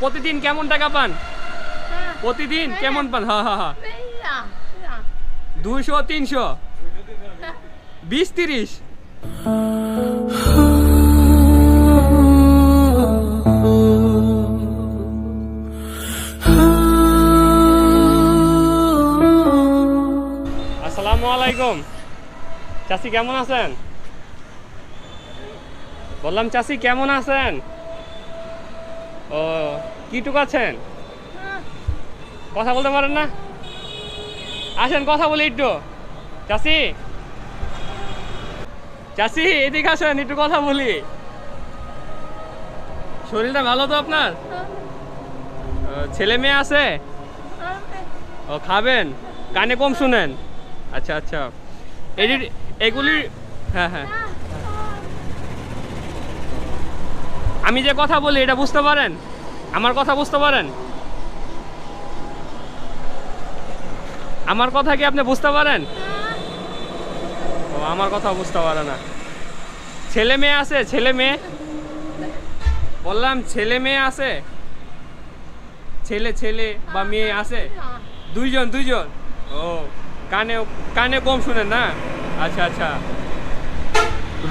প্রতিদিন কেমন টাকা পান? প্রতিদিন কেমন পান? হ্যাঁ হ্যাঁ হ্যাঁ দুশো তিনশো? বিশ তিরিশ? আসসালামু আলাইকুম। চাষি কেমন আছেন? বললাম চাষি কেমন আছেন? ও, কিটুক আছেন? কথা বলতে পারেন না? আসেন, কথা বলি একটু। চাচি? চাচি, এদিকে আসেন, একটু কথা বলি। শরীরটা ভালো তো আপনার? ছেলে মেয়ে আছে? ও, খাবেন? কানে কম শুনেন। আচ্ছা আচ্ছা। এটি এগুলি হ্যাঁ হ্যাঁ। আমি যে কথা বলি, এটা বুঝতে পারেন? আমার কথা বুঝতে পারেন? আমার কথা কি আপনি বুঝতে পারেন? ও, আমার কথা বুঝতে পারে না। ছেলে মেয়ে আছে, ছেলে মেয়ে? বললাম, ছেলে মেয়ে আছে? ছেলে ছেলে বা মেয়ে আছে? দুইজন দুইজন? ও, কানে কানে কম শুনেন না? আচ্ছা আচ্ছা।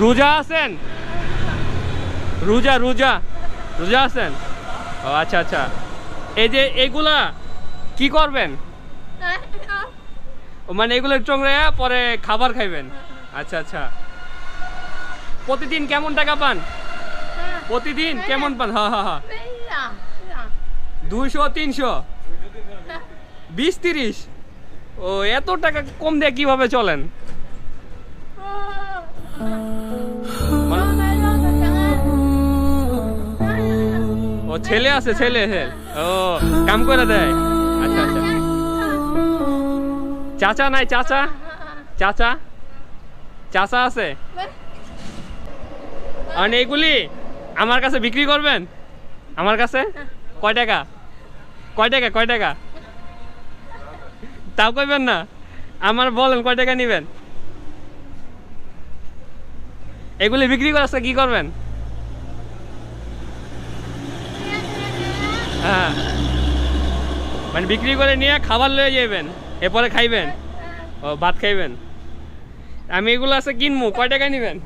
রোজা আছেন? রোজা রোজা। রোজা আছেন? ও আচ্ছা আচ্ছা। এই যে এগুলা কি করবেন? মানে এগুলো চোংরা পরে খাবার খাইবেন। আচ্ছা আচ্ছা। প্রতিদিন কেমন টাকা পান? প্রতিদিন কেমন পান? হা হা হা। দুইশো, তিনশো? বিশ, তিরিশ? ও, এত টাকা কম দিয়ে কীভাবে চলেন? ছেলে আছে, ছেলে। ও, কাম করে দেয়। আচ্ছা আচ্ছা। চাচা নাই, চাচা। চাচা? চাচা আছে? আর এইগুলি আমার কাছে বিক্রি করবেন? আমার কাছে? কয় টাকা? কয় টাকা কয় টাকা? তাও কইবেন না? আমার বলেন, কয় টাকা নেবেন? এগুলি বিক্রি করে কি করবেন? হ্যাঁ। মানে বিক্রি করে নিয়ে খাবার লয়ে যাবেন এরপরে খাইবেন? ও, ভাত খাইবেন? আমি এগুলো আছে কিনবো কয় টাকা নেবেন?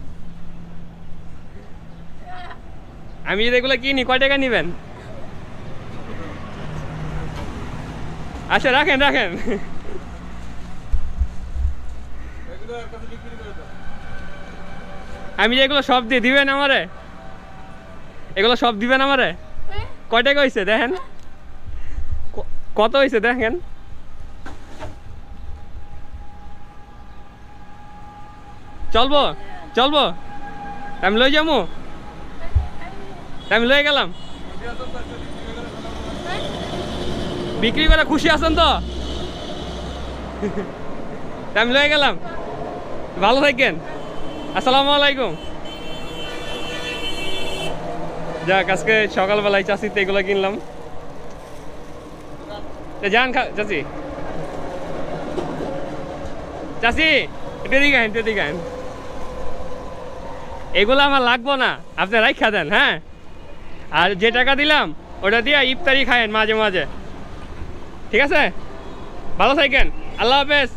আমি যদি এগুলো কিনি, কয় টাকা নেবেন? আচ্ছা রাখেন রাখেন। আমি যে এগুলো সব দিয়ে দিবেন আমারে? এগুলো সব দিবেন আমারে? কয় টাকা হয়েছে দেখেন? কত হয়েছে দেখেন? চলবো চলবো। আমি লই যাব আমি লয়ে গেলাম। বিক্রি করে খুশি আছেন তো? আমি লয়ে গেলাম। ভালো থাকেন। আসসালামু আলাইকুম। যাক, আজকে সকালবেলায় চাষিতে এগুলো কিনলাম। যান খা চাষি চাষি একটু দিকে একটু দিকে আইন এগুলো আমার লাগবো না, আপনি রাইখা দেন হ্যাঁ? আর যে টাকা দিলাম, ওটা দিয়ে ইফতারি খায়েন মাঝে মাঝে। ঠিক আছে? ভালো থাকেন। আল্লাহ হাফেজ।